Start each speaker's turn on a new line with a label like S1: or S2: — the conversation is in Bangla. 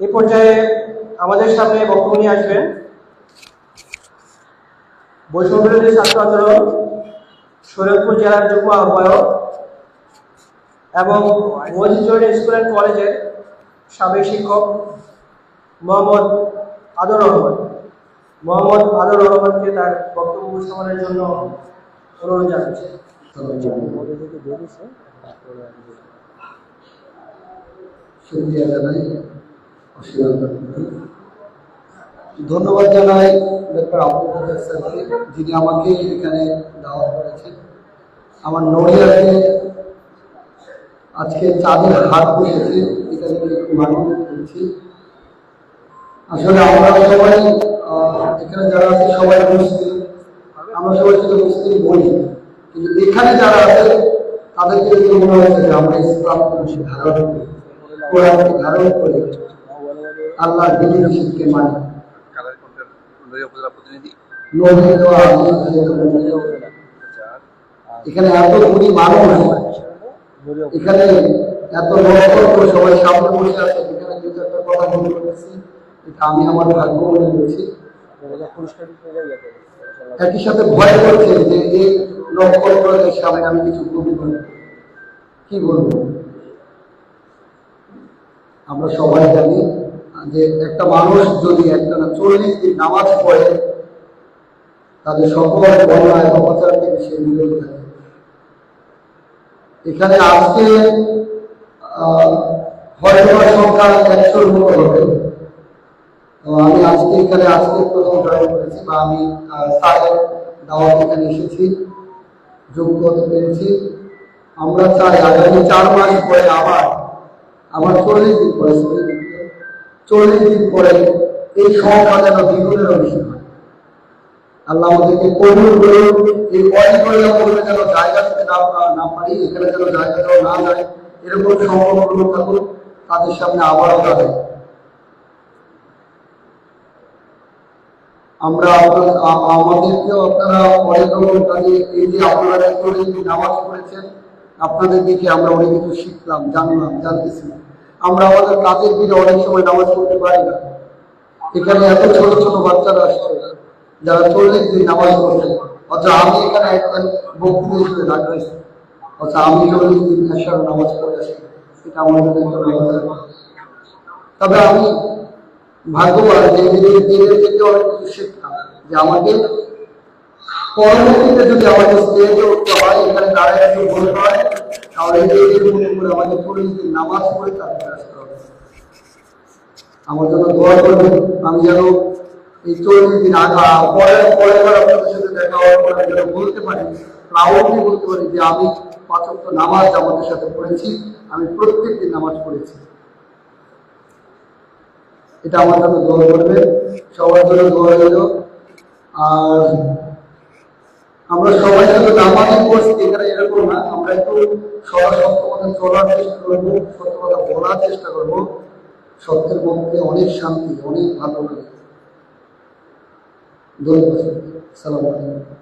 S1: এই পর্যায়ে আমাদের সামনে বক্তব্য নিয়ে আসবেন বৈষম্য বিরোধী ছাত্র আন্দোলন, শরীয়তপুর জেলার যুগ্ম আহ্বায়ক এবং মজিজুর স্কুল অ্যান্ড কলেজের সাবেক শিক্ষক মোহাম্মদ আদর রহমান। মোহাম্মদ আদর রহমানকে তার বক্তব্য উপস্থাপনের জন্য অনুরোধ জানাচ্ছি।
S2: শুক্রিয়া জানাই। ধন্যবাদ জানাই ডক্টর আবুল যিনি আমাকে এখানে দাওয়াত করেছেন। আমার নড়িয়াতে আজকে চাঁদের হাট বসেছে, এটা নিয়ে খুব আনন্দ আসলে আমরা সবাই এখানে যারা আছে, সবাই মুসলিম। আমরা সবাই শুধু মুসলিম বলি। কিন্তু এখানে যারা আছে, তাদেরকে মনে হচ্ছে যে আমরা ইসলাম ধারণ করি ধারণ করে। আল্লাহ বিধি নিষেধকে মানি। এখানে এত মানুষ। এখানে এত সবাই সামনে বসে আছে। এখানে দু চারটা কথা বলতে পারতেছি এটা আমি আমার ভাগ্য মনে করছি একই সাথে ভয় করছে যে এই লক্ষ লক্ষের সামনে আমি কিছু কবি কি বলব? আমরা সবাই জানি যে একটা মানুষ যদি একটা চল্লিশ দিন নামাজ পড়ে তাদের সকল বন্যায় অপচার থেকে সে বিরত থাকে। এখানে আজকে আহ, সংখ্যা একশোর মতো হবে। আমি আজকে এখানে আজকে প্রথম জয়েন করেছি বা আমি স্যারের দাওয়াত এখানে এসেছি যোগ্য হতে পেরেছি। আমরা চাই আগামী চার মাস পরে আবার আমার চল্লিশ দিন পরে চল্লিশ দিন পরে এই সংখ্যা যেন হয়। আল্লাহ আমাদেরকে কবুল করুন এই যেন জায়গা দিতে না না পারি, এখানে যেন জায়গা দেওয়া না যায়, এরকম থাকুন তাদের সামনে আবারও আমরা আমাদেরকেও আপনারা অনেক রকম এই যে আপনারা নামাজ পড়েছেন, আপনাদের দেখে আমরা অনেক কিছু শিখলাম, জানলাম, জানতেছি। আমরা আমাদের কাজের দিনে অনেক সময় নামাজ পড়তে পারি না। এখানে এত ছোট ছোট বাচ্চারা আসছে, যারা চল্লিশ দিন নামাজ পড়ছে অর্থাৎ আমি এখানে একজন বক্তৃতা হিসেবে ডাকা হয়েছি অথচ আমি চল্লিশ দিন এসার নামাজ পড়ে আসি এটা আমার জন্য তবে আমি ভাগ্যবান যে এদের এদের থেকে অনেক কিছু শিখতাম, যে আমাকে পরবর্তীতে যদি আমাকে স্টেজে উঠতে হয়, এখানে দাঁড়ায় একটু বলতে হয় চল্লিশ নামাজ পড়ে আমার দোয়া আমি যেন পরে যেন বলতে পারি যে আমি নামাজ আমাদের সাথে পড়েছি, আমি প্রত্যেক দিন নামাজ পড়েছি। এটা আমার জন্য দোয়া করবে সবার জন্য দোয়া আর আমরা সবাই নামাজই পড়ছি এখানে এরকম না আমরা একটু সবার সত্য কথা চলার চেষ্টা করব সত্য কথা বলার চেষ্টা করব। সত্যের মধ্যে অনেক শান্তি, অনেক ভালো লাগে। সালাম আলাইকুম।